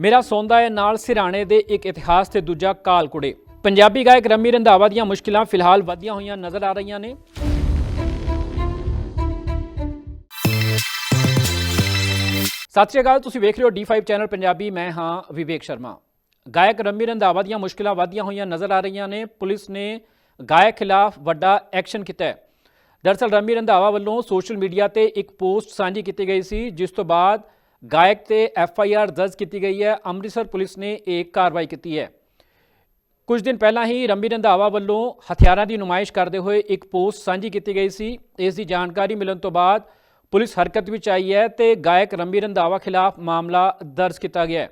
ਮੇਰਾ ਸੌਂਦਾ ਹੈ ਨਾਲ ਸਿਰਾਣੇ ਦੇ ਇੱਕ ਇਤਿਹਾਸ ਤੇ ਦੂਜਾ ਕਾਲ ਕੁੜੇ। ਪੰਜਾਬੀ ਗਾਇਕ ਰੰਮੀ ਰੰਧਾਵਾ ਦੀਆਂ ਮੁਸ਼ਕਿਲਾਂ ਫਿਲਹਾਲ ਵਧੀਆਂ ਹੋਈਆਂ ਨਜ਼ਰ ਆ ਰਹੀਆਂ ਨੇ। ਸਤਿ ਸ਼੍ਰੀ ਅਕਾਲ, ਤੁਸੀਂ ਵੇਖ ਰਹੇ ਹੋ D5 ਚੈਨਲ ਪੰਜਾਬੀ, ਮੈਂ ਹਾਂ ਵਿਵੇਕ ਸ਼ਰਮਾ। ਗਾਇਕ ਰੰਮੀ ਰੰਧਾਵਾ ਦੀਆਂ ਮੁਸ਼ਕਿਲਾਂ ਵਧੀਆਂ ਹੋਈਆਂ ਨਜ਼ਰ ਆ ਰਹੀਆਂ ਨੇ। ਪੁਲਿਸ ਨੇ ਗਾਇਕ ਖਿਲਾਫ ਵੱਡਾ ਐਕਸ਼ਨ ਕੀਤਾ ਹੈ। ਦਰਅਸਲ ਰੰਮੀ ਰੰਧਾਵਾ ਵੱਲੋਂ ਸੋਸ਼ਲ ਮੀਡੀਆ ਤੇ ਇੱਕ ਪੋਸਟ ਸਾਂਝੀ ਕੀਤੀ ਗਈ ਸੀ, ਜਿਸ ਤੋਂ ਬਾਅਦ ਗਾਇਕ ਤੇ ਐਫ ਆਈ ਆਰ ਦਰਜ ਕੀਤੀ ਗਈ ਹੈ। ਅੰਮ੍ਰਿਤਸਰ ਪੁਲਿਸ ਨੇ ਇਹ ਕਾਰਵਾਈ ਕੀਤੀ ਹੈ। ਕੁਝ ਦਿਨ ਪਹਿਲਾਂ ਹੀ ਰੰਬੀ ਰੰਧਾਵਾ ਵੱਲੋਂ ਹਥਿਆਰਾਂ ਦੀ ਨੁਮਾਇਸ਼ ਕਰਦੇ ਹੋਏ ਇੱਕ ਪੋਸਟ ਸਾਂਝੀ ਕੀਤੀ ਗਈ ਸੀ। ਇਸ ਦੀ ਜਾਣਕਾਰੀ ਮਿਲਣ ਤੋਂ ਬਾਅਦ ਪੁਲਿਸ ਹਰਕਤ ਵਿੱਚ ਆਈ ਹੈ ਤੇ ਗਾਇਕ ਰੰਬੀ ਰੰਧਾਵਾ ਖਿਲਾਫ ਮਾਮਲਾ ਦਰਜ ਕੀਤਾ ਗਿਆ ਹੈ।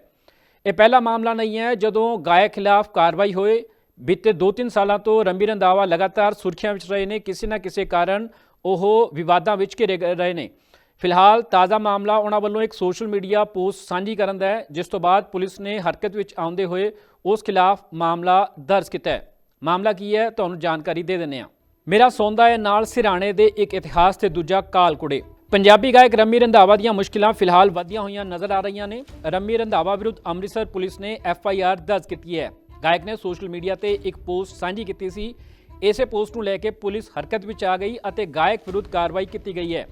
ਇਹ ਪਹਿਲਾ ਮਾਮਲਾ ਨਹੀਂ ਹੈ। ਜਦੋਂ ਗਾਇਕ ਖਿਲਾਫ ਕਾਰਵਾਈ ਹੋਏ, ਬੀਤੇ 2-3 ਸਾਲਾਂ ਤੋਂ ਰੰਬੀ ਰੰਧਾਵਾ ਲਗਾਤਾਰ ਸੁਰਖੀਆਂ ਵਿੱਚ ਰਹੇ ਨੇ। ਕਿਸੇ ਨਾ ਕਿਸੇ ਕਾਰਨ ਉਹ ਵਿਵਾਦਾਂ ਵਿੱਚ ਘਿਰੇ ਰਹੇ ਨੇ। ਫਿਲਹਾਲ ਤਾਜ਼ਾ ਮਾਮਲਾ ਉਹਨਾਂ ਵੱਲੋਂ ਇੱਕ ਸੋਸ਼ਲ ਮੀਡੀਆ ਪੋਸਟ ਸਾਂਝੀ ਕਰਨ ਦਾ ਹੈ, ਜਿਸ ਤੋਂ ਬਾਅਦ ਪੁਲਿਸ ਨੇ ਹਰਕਤ ਵਿੱਚ ਆਉਂਦੇ ਹੋਏ ਉਸ ਖਿਲਾਫ ਮਾਮਲਾ ਦਰਜ ਕੀਤਾ ਹੈ। ਮਾਮਲਾ ਕੀ ਹੈ, ਤੁਹਾਨੂੰ ਜਾਣਕਾਰੀ ਦੇ ਦਿੰਦੇ ਹਾਂ। ਮੇਰਾ ਸੌਂਦਾ ਹੈ ਨਾਲ ਸਿਰਾਣੇ ਦੇ ਇੱਕ ਇਤਿਹਾਸ ਤੇ ਦੂਜਾ ਕਾਲ ਕੁੜੇ ਪੰਜਾਬੀ ਗਾਇਕ ਰੰਮੀ ਰੰਧਾਵਾ ਦੀਆਂ ਮੁਸ਼ਕਿਲਾਂ ਫਿਲਹਾਲ ਵਧੀਆਂ ਹੋਈਆਂ ਨਜ਼ਰ ਆ ਰਹੀਆਂ ਨੇ। ਰੰਮੀ ਰੰਧਾਵਾ ਵਿਰੁੱਧ ਅੰਮ੍ਰਿਤਸਰ ਪੁਲਿਸ ਨੇ ਐਫ ਆਈ ਆਰ ਦਰਜ ਕੀਤੀ ਹੈ। ਗਾਇਕ ਨੇ ਸੋਸ਼ਲ ਮੀਡੀਆ ਤੇ ਇੱਕ ਪੋਸਟ ਸਾਂਝੀ ਕੀਤੀ ਸੀ। ਇਸੇ ਪੋਸਟ ਨੂੰ ਲੈ ਕੇ ਪੁਲਿਸ ਹਰਕਤ ਵਿੱਚ ਆ ਗਈ ਅਤੇ ਗਾਇਕ ਵਿਰੁੱਧ ਕਾਰਵਾਈ ਕੀਤੀ ਗਈ ਹੈ।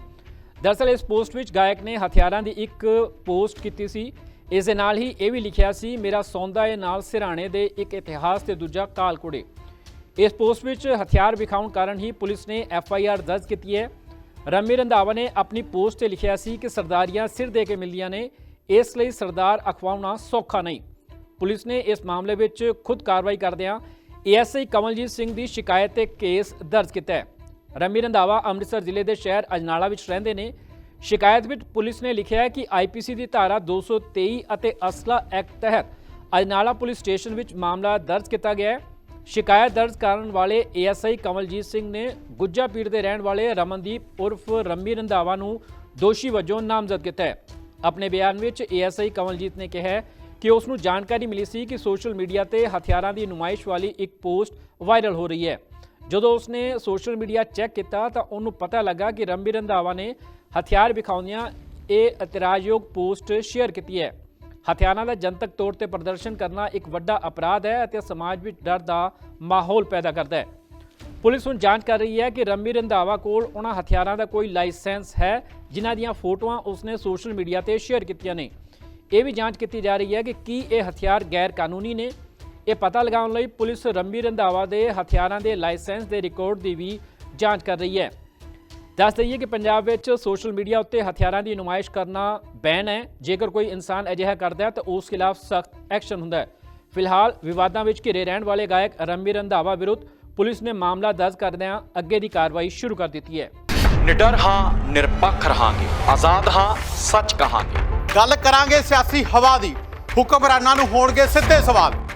ਦਰਅਸਲ ਇਸ ਪੋਸਟ ਵਿੱਚ ਗਾਇਕ ਨੇ ਹਥਿਆਰਾਂ ਦੀ ਇੱਕ ਪੋਸਟ ਕੀਤੀ ਸੀ। ਇਸ ਦੇ ਨਾਲ ਹੀ ਇਹ ਵੀ ਲਿਖਿਆ ਸੀ, ਮੇਰਾ ਸੌਂਦਾ ਏ ਨਾਲ ਸਿਰਾਣੇ ਦੇ ਇੱਕ ਇਤਿਹਾਸ ਤੇ ਦੂਜਾ ਕਾਲ ਕੁੜੇ ਇਸ ਪੋਸਟ ਵਿੱਚ ਹਥਿਆਰ ਵਿਖਾਉਣ ਕਾਰਨ ਹੀ ਪੁਲਿਸ ਨੇ ਐਫ ਆਈ ਆਰ ਦਰਜ ਕੀਤੀ ਹੈ। ਰੰਮੀ ਰੰਧਾਵਾ ਨੇ ਆਪਣੀ ਪੋਸਟ ਤੇ ਲਿਖਿਆ ਸੀ ਕਿ ਸਰਦਾਰੀਆਂ ਸਿਰ ਦੇ ਕੇ ਮਿਲਦੀਆਂ ਨੇ, ਇਸ ਲਈ ਸਰਦਾਰ ਅਖਵਾਉਣਾ ਸੌਖਾ ਨਹੀਂ। ਪੁਲਿਸ ਨੇ ਇਸ ਮਾਮਲੇ ਵਿੱਚ ਖੁਦ ਕਾਰਵਾਈ ਕਰਦਿਆਂ ਏਐਸਆਈ ਕਮਲਜੀਤ ਸਿੰਘ ਦੀ ਸ਼ਿਕਾਇਤ ਤੇ ਕੇਸ ਦਰਜ ਕੀਤਾ ਹੈ। ਰੰਮੀ ਰੰਧਾਵਾ ਅੰਮ੍ਰਿਤਸਰ ਜ਼ਿਲ੍ਹੇ ਦੇ ਸ਼ਹਿਰ ਅਜਨਾਲਾ ਵਿੱਚ ਰਹਿੰਦੇ ਨੇ। ਸ਼ਿਕਾਇਤ ਵਿੱਚ ਪੁਲਿਸ ਨੇ ਲਿਖਿਆ ਹੈ ਕਿ ਆਈਪੀਸੀ ਦੀ ਧਾਰਾ 223 ਅਤੇ ਅਸਲਾ ਐਕਟ ਤਹਿਤ ਅਜਨਾਲਾ ਪੁਲਿਸ ਸਟੇਸ਼ਨ ਵਿੱਚ ਮਾਮਲਾ ਦਰਜ ਕੀਤਾ ਗਿਆ ਹੈ। ਸ਼ਿਕਾਇਤ ਦਰਜ ਕਰਨ ਵਾਲੇ ਏਐਸਆਈ ਕਮਲਜੀਤ ਸਿੰਘ ਨੇ ਗੁੱਜਾ ਪੀੜ ਦੇ ਰਹਿਣ ਵਾਲੇ ਰਮਨਦੀਪ ਉਰਫ ਰੰਮੀ ਰੰਧਾਵਾ ਨੂੰ ਦੋਸ਼ੀ ਵਜੋਂ ਨਾਮਜ਼ਦ ਕੀਤਾ ਹੈ। ਆਪਣੇ ਬਿਆਨ ਵਿੱਚ ਏਐਸਆਈ ਕਮਲਜੀਤ ਨੇ ਕਿਹਾ ਕਿ ਉਸ ਨੂੰ ਜਾਣਕਾਰੀ ਮਿਲੀ ਸੀ ਕਿ ਸੋਸ਼ਲ ਮੀਡੀਆ ਤੇ ਹਥਿਆਰਾਂ ਦੀ ਨੁਮਾਇਸ਼ ਵਾਲੀ ਇੱਕ ਪੋਸਟ ਵਾਇਰਲ ਹੋ ਰਹੀ ਹੈ। ਜਦੋਂ ਉਸਨੇ ਸੋਸ਼ਲ ਮੀਡੀਆ ਚੈੱਕ ਕੀਤਾ ਤਾਂ ਉਹਨੂੰ ਪਤਾ ਲੱਗਾ ਕਿ ਰੰਬੀ ਰੰਧਾਵਾ ਨੇ ਹਥਿਆਰ ਵਿਖਾਉਂਦਿਆਂ ਇਹ ਇਤਰਾਜ਼ਯੋਗ ਪੋਸਟ ਸ਼ੇਅਰ ਕੀਤੀ ਹੈ। ਹਥਿਆਰਾਂ ਦਾ ਜਨਤਕ ਤੌਰ ਤੇ ਪ੍ਰਦਰਸ਼ਨ ਕਰਨਾ ਇੱਕ ਵੱਡਾ ਅਪਰਾਧ ਹੈ ਅਤੇ ਸਮਾਜ ਵਿੱਚ ਡਰ ਦਾ ਮਾਹੌਲ ਪੈਦਾ ਕਰਦਾ ਹੈ। ਪੁਲਿਸ ਹੁਣ ਜਾਂਚ ਕਰ ਰਹੀ ਹੈ ਕਿ ਰੰਬੀ ਰੰਧਾਵਾ ਕੋਲ ਉਹਨਾਂ ਹਥਿਆਰਾਂ ਦਾ ਕੋਈ ਲਾਇਸੈਂਸ ਹੈ, ਜਿਨ੍ਹਾਂ ਦੀਆਂ ਫੋਟੋਆਂ ਉਸਨੇ ਸੋਸ਼ਲ ਮੀਡੀਆ ਤੇ ਸ਼ੇਅਰ ਕੀਤੀਆਂ ਨੇ। ਇਹ ਵੀ ਜਾਂਚ ਕੀਤੀ ਜਾ ਰਹੀ ਹੈ ਕਿ ਕੀ ਇਹ ਹਥਿਆਰ ਗੈਰ ਕਾਨੂੰਨੀ ਨੇ ਇਹ ਪਤਾ ਲਗਾਉਣ ਲਈ ਪੁਲਿਸ ਰੰਬੀ ਰੰਧਾਵਾ ਦੇ ਹਥਿਆਰਾਂ ਦੇ ਲਾਇਸੈਂਸ ਦੇ ਰਿਕਾਰਡ ਦੀ ਵੀ ਜਾਂਚ ਕਰ ਰਹੀ ਹੈ। ਦੱਸ ਦਈਏ ਕਿ ਪੰਜਾਬ ਵਿੱਚ ਸੋਸ਼ਲ ਮੀਡੀਆ ਉੱਤੇ ਹਥਿਆਰਾਂ ਦੀ ਨੁਮਾਇਸ਼ ਕਰਨਾ ਬੈਨ ਹੈ। ਜੇਕਰ ਕੋਈ ਇਨਸਾਨ ਅਜਿਹਾ ਕਰਦਾ ਹੈ ਤਾਂ ਉਸ ਖਿਲਾਫ ਸਖਤ ਐਕਸ਼ਨ ਹੁੰਦਾ ਹੈ। ਫਿਲਹਾਲ ਵਿਵਾਦਾਂ ਵਿੱਚ ਘਿਰੇ ਰਹਿਣ ਵਾਲੇ ਗਾਇਕ ਰੰਬੀ ਰੰਧਾਵਾ ਵਿਰੁੱਧ ਪੁਲਿਸ ਨੇ ਮਾਮਲਾ ਦਰਜ ਕਰਦਿਆਂ ਅੱਗੇ ਦੀ ਕਾਰਵਾਈ ਸ਼ੁਰੂ ਕਰ ਦਿੱਤੀ ਹੈ। ਨਿਡਰ ਹਾਂ ਨਿਰਪੱਖ ਰਹਾਂਗੇ। ਆਜ਼ਾਦ ਹਾਂ ਸੱਚ ਕਹਾਂਗੇ। ਗੱਲ ਕਰਾਂਗੇ ਸਿਆਸੀ ਹਵਾ ਦੀ। ਹੁਕਮਰਾਨਾਂ ਨੂੰ ਹੋਣਗੇ ਸਿੱਧੇ ਸਵਾਲ।